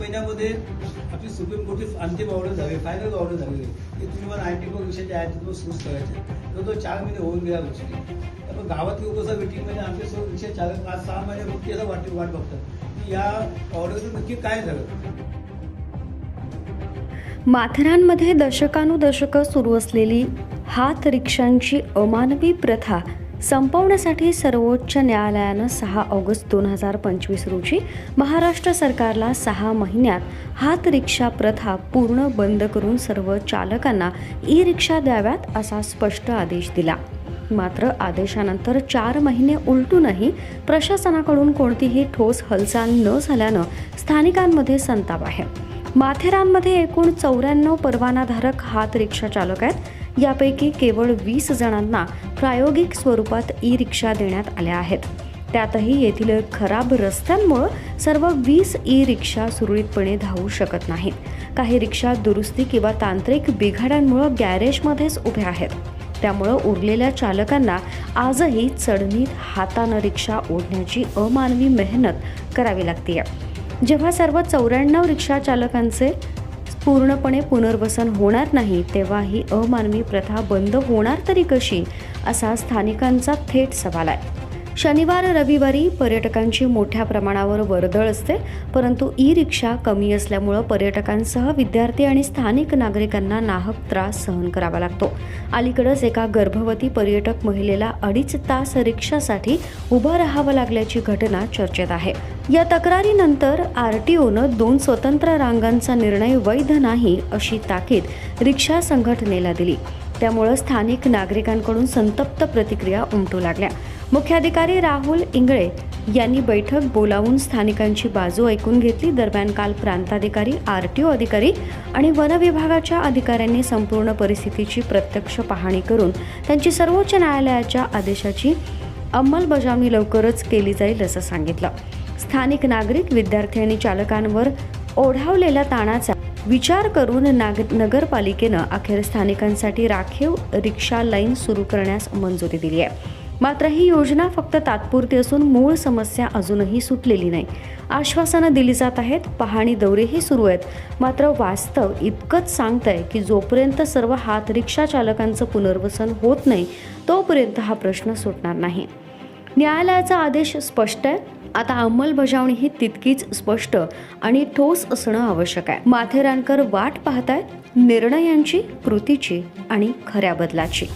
महिन्यामध्ये आपली सुप्रीम कोर्टची अंतिम ऑर्डर झाली फायनल ऑर्डर झालेली. की तुम्ही मला अँटी विषयाचे आहे तुम्ही सूस करायचे. तर तो चार महिने होऊन गेला गोष्टी. त्यामुळे गावात लोक कसं मिटिंगमध्ये आमचे सर्व विषय चार पाच सहा महिने गोष्टी असं वाट वाट बघतात. की या ऑर्डरचं नक्की काय झालं? माथेरानमध्ये दशकानुदशकं सुरू असलेली हात रिक्षांची अमानवी प्रथा संपवण्यासाठी सर्वोच्च न्यायालयानं सहा ऑगस्ट दोन हजार पंचवीस रोजी महाराष्ट्र सरकारला सहा महिन्यात हात रिक्षा प्रथा पूर्ण बंद करून सर्व चालकांना ई रिक्षा द्याव्यात असा स्पष्ट आदेश दिला. मात्र आदेशानंतर चार महिने उलटूनही प्रशासनाकडून कोणतीही ठोस हालचाल न झाल्यानं स्थानिकांमध्ये संताप आहे. माथेरानमध्ये एकूण चौऱ्याण्णव परवानाधारक हात रिक्षा चालक आहेत. यापैकी केवळ वीस जणांना प्रायोगिक स्वरूपात ई रिक्षा देण्यात आल्या आहेत. त्यातही येथील खराब रस्त्यांमुळं सर्व वीस ई रिक्षा सुरळीतपणे धावू शकत नाहीत. काही रिक्षा दुरुस्ती किंवा तांत्रिक बिघाड्यांमुळं गॅरेजमध्येच उभ्या आहेत. त्यामुळं उरलेल्या चालकांना आजही चढणीत हातानं रिक्षा ओढण्याची अमानवी मेहनत करावी लागते जेव्हा सर्व चौऱ्याण्णव रिक्षा चालकांचे पूर्णपणे पुनर्वसन होणार नाही तेव्हा ही अमानवी प्रथा बंद होणार तरी कशी? असा स्थानिकांचा थेट सवाल आहे. शनिवार रविवारी पर्यटकांची मोठ्या प्रमाणावर वर्दळ असते परंतु ई रिक्षा कमी असल्यामुळं पर्यटकांसह विद्यार्थी आणि स्थानिक नागरिकांना नाहक त्रास सहन करावा लागतो. अलीकडंच एका गर्भवती पर्यटक महिलेला अडीच तास रिक्षासाठी उभं राहावं लागल्याची घटना चर्चेत आहे. या तक्रारीनंतर आर टी ओनं दोन स्वतंत्र रांगांचा निर्णय वैध नाही अशी ताकीद रिक्षा संघटनेला दिली. त्यामुळं स्थानिक नागरिकांकडून संतप्त प्रतिक्रिया उमटू लागल्या. मुख्याधिकारी राहुल इंगळे यांनी बैठक बोलावून स्थानिकांची बाजू ऐकून घेतली. दरम्यान काल प्रांताधिकारी आर टी ओ अधिकारी आणि वन विभागाच्या अधिकाऱ्यांनी संपूर्ण परिस्थितीची प्रत्यक्ष पाहणी करून त्यांची सर्वोच्च न्यायालयाच्या आदेशाची अंमलबजावणी लवकरच केली जाईल असं सांगितलं. स्थानिक नागरिक विद्यार्थी आणि चालकांवर ओढावलेल्या ताणाचा विचार करून नाग नगरपालिकेनं अखेर स्थानिकांसाठी राखीव रिक्षा लाईन सुरू करण्यास मंजुरी दिली आहे. मात्र ही योजना फक्त तात्पुरती असून मूळ समस्या अजूनही सुटलेली नाही. आश्वासनं दिली जात आहेत पाहणी दौरेही सुरू आहेत. मात्र वास्तव इतकंच सांगतंय की जोपर्यंत सर्व हात रिक्षा चालकांचं पुनर्वसन होत नाही तोपर्यंत हा प्रश्न सुटणार नाही. न्यायालयाचा आदेश स्पष्ट आहे. आता अंमलबजावणी ही तितकीच स्पष्ट आणि ठोस असणं आवश्यक आहे. माथेरानकर वाट पाहतायत निर्णयांची कृतीची आणि खऱ्या बदलाची.